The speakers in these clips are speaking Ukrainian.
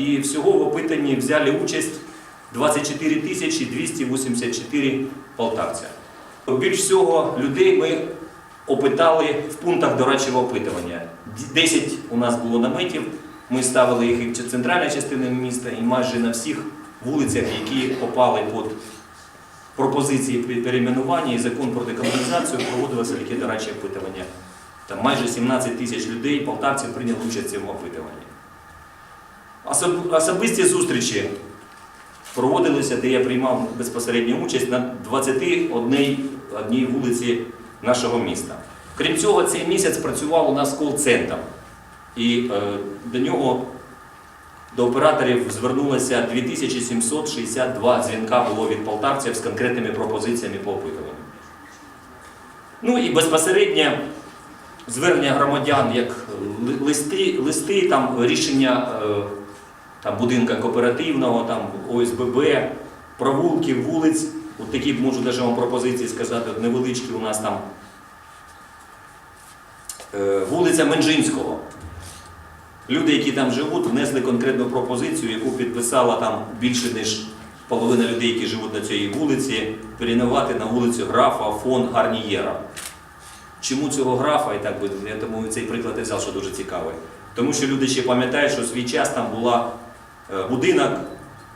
І всього в опитанні взяли участь 24 тисячі 284 полтавця. Більш всього людей ми опитали в пунктах дорадчого опитування. 10 у нас було наметів, ми ставили їх і в центральній частині міста, і майже на всіх вулицях, які попали під пропозиції перейменування і закон про декомунізацію, проводилося таке дорадче опитування. Там майже 17 тисяч людей, полтавців, прийняли участь в цьому опитуванні. Особ- Особисті зустрічі проводилися, де я приймав безпосередню участь на 21 одній вулиці нашого міста. Крім цього, цей місяць працював у нас кол-центр. І е, до нього, до операторів, звернулося 2762 дзвінка було від полтавців з конкретними пропозиціями по опитуванню. Ну і безпосередньо звернення громадян як листи, листи там, рішення е, там, будинка кооперативного, там, ОСББ, провулків, вулиць. От такі можу навіть вам пропозиції сказати, от невеличкі у нас там е, вулиця Менжинського. Люди, які там живуть, внесли конкретну пропозицію, яку підписала там більше ніж половина людей, які живуть на цій вулиці, перейменувати на вулицю графа фон Гарнієра. Чому цього графа, і так би, я тому цей приклад і взяв, що дуже цікавий. Тому що люди ще пам'ятають, що свій час там була будинок,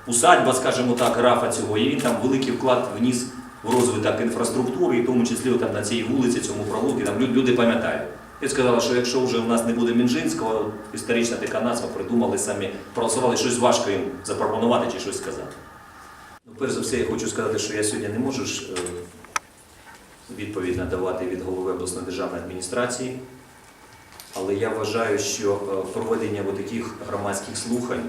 усадьба, скажімо так, графа цього, і він там великий вклад вніс в розвиток інфраструктури, і в тому числі там на цій вулиці, цьому провулку, там люди пам'ятають. І сказали, що якщо вже в нас не буде Мінжинського, історична така назва, придумали самі, проголосували щось важко їм запропонувати чи щось сказати. Ну, перш за все, я хочу сказати, що я сьогодні не можу е, відповідь надавати від голови обласної державної адміністрації. Але я вважаю, що е, проведення таких громадських слухань,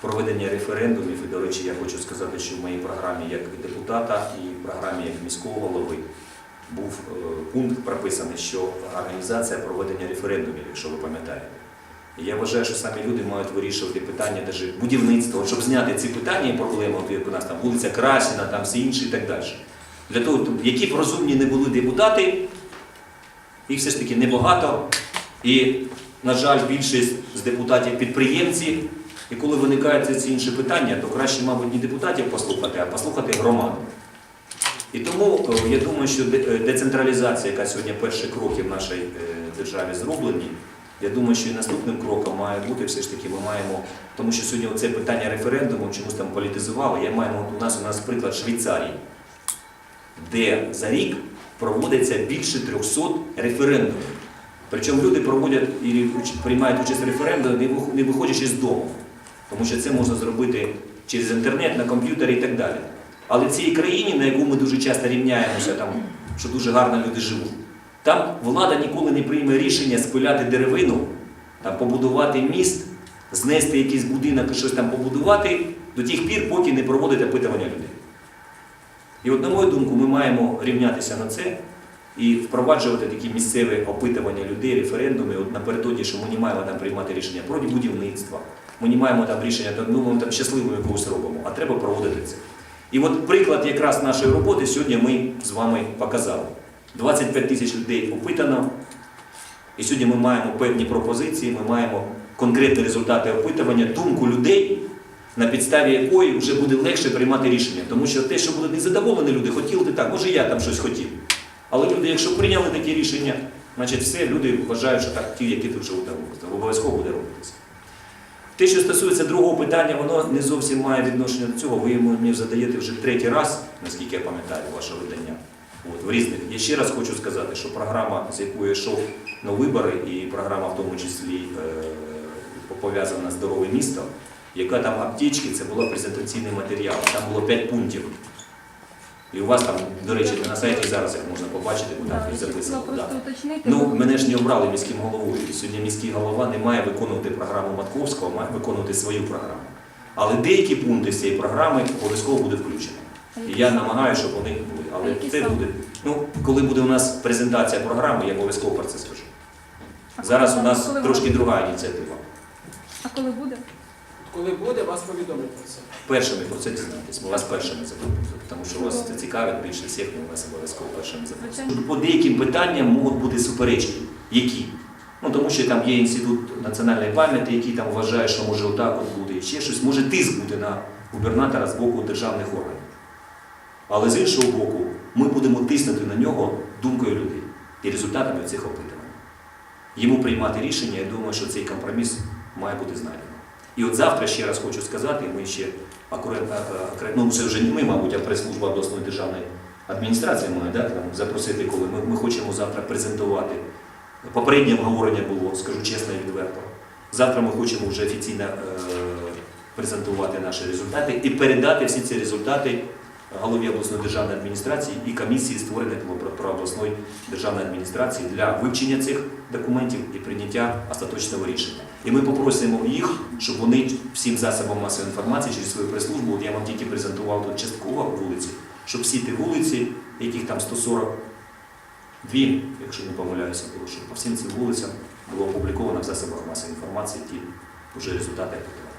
проведення референдумів, і, до речі, я хочу сказати, що в моїй програмі як депутата і в програмі як міського голови був е, пункт прописаний, що організація проведення референдумів, якщо ви пам'ятаєте. Я вважаю, що самі люди мають вирішувати питання даже будівництва, щоб зняти ці питання і проблеми, от як у нас там вулиця Красіна, там всі інші і так далі. Для того, які б розумні не були депутати, їх все ж таки небагато. І, на жаль, більшість з депутатів підприємці. І коли виникають ці інші питання, то краще, мабуть, не депутатів послухати, а послухати громаду. І тому е, я думаю, що е, децентралізація, яка сьогодні перші кроки в нашій е, державі зроблені, я думаю, що і наступним кроком має бути все ж таки ми маємо, тому що сьогодні це питання референдуму чомусь там політизували. Я маю у нас у нас приклад Швейцарії, де за рік проводиться більше 300 референдумів. Причому люди проводять і приймають участь в референдумі, не виходячи з дому, тому що це можна зробити через інтернет, на комп'ютері і так далі. Але в цій країні, на яку ми дуже часто рівняємося, там, що дуже гарно люди живуть, там влада ніколи не прийме рішення спиляти деревину, там, побудувати міст, знести якийсь будинок і щось там побудувати до тих пір, поки не проводить опитування людей. І от, на мою думку, ми маємо рівнятися на це і впроваджувати такі місцеві опитування людей, референдуми. От напередодні, що ми не маємо там приймати рішення про будівництва, ми не маємо там рішення, ну, ми там щасливо якогось робимо, а треба проводити це. І от приклад якраз нашої роботи сьогодні ми з вами показали. 25 тисяч людей опитано, і сьогодні ми маємо певні пропозиції, ми маємо конкретні результати опитування, думку людей, на підставі якої вже буде легше приймати рішення. Тому що те, що будуть незадоволені люди, хотіли ти так, може я там щось хотів. Але люди, якщо прийняли такі рішення, значить все, люди вважають, що так, ті, які тут живуть, там, обов'язково буде робитися. Те, що стосується другого питання, воно не зовсім має відношення до цього. Ви йому мені задаєте вже третій раз, наскільки я пам'ятаю, ваше видання. От, в різних. Я ще раз хочу сказати, що програма, з якою я йшов на вибори, і програма в тому числі е, пов'язана з здорове місто, яка там аптечки, це була презентаційний матеріал. Там було 5 пунктів. І у вас там, до речі, на сайті зараз їх можна побачити, бо там записано. Да. Ну, мене ж не обрали міським головою. І Сьогодні міський голова не має виконувати програму Матковського, має виконувати свою програму. Але деякі пункти з цієї програми обов'язково будуть включені. І я намагаюся, щоб вони були. Але це буде. Ну, коли буде у нас презентація програми, я обов'язково про це скажу. Зараз у нас трошки друга ініціатива. А коли буде? Коли буде, вас повідомлять про це. Першими про це дізнаєтесь. Ми вас першими запитаємо, тому що вас це цікавить більше всіх, ми вас обов'язково першими. Звичайно. По деяким питанням можуть бути суперечки. Які? Ну тому що там є інститут національної пам'яті, який там вважає, що може отак от буде, чи ще щось, може тиск бути на губернатора з боку державних органів. Але з іншого боку, ми будемо тиснути на нього думкою людей і результатами цих опитувань. Йому приймати рішення, я думаю, що цей компроміс має бути знайдено. І от завтра ще раз хочу сказати, ми ще акурат, а- а- ну це вже не ми, мабуть, а прес-служба обласної державної адміністрації має да, там, запросити, коли ми, ми хочемо завтра презентувати. Попереднє обговорення було, скажу чесно і відверто. Завтра ми хочемо вже офіційно е, презентувати наші результати і передати всі ці результати голові обласної державної адміністрації і комісії, створеної про- обласної державної адміністрації для вивчення цих документів і прийняття остаточного рішення. І ми попросимо їх, щоб вони всім засобам масової інформації через свою прес-службу, я вам тільки презентував тут частково вулиці, щоб всі ті вулиці, яких там 140 Дві, якщо не помиляюся, було, що по всім цим вулицям було опубліковано в засобах масової інформації ті вже результати опитування.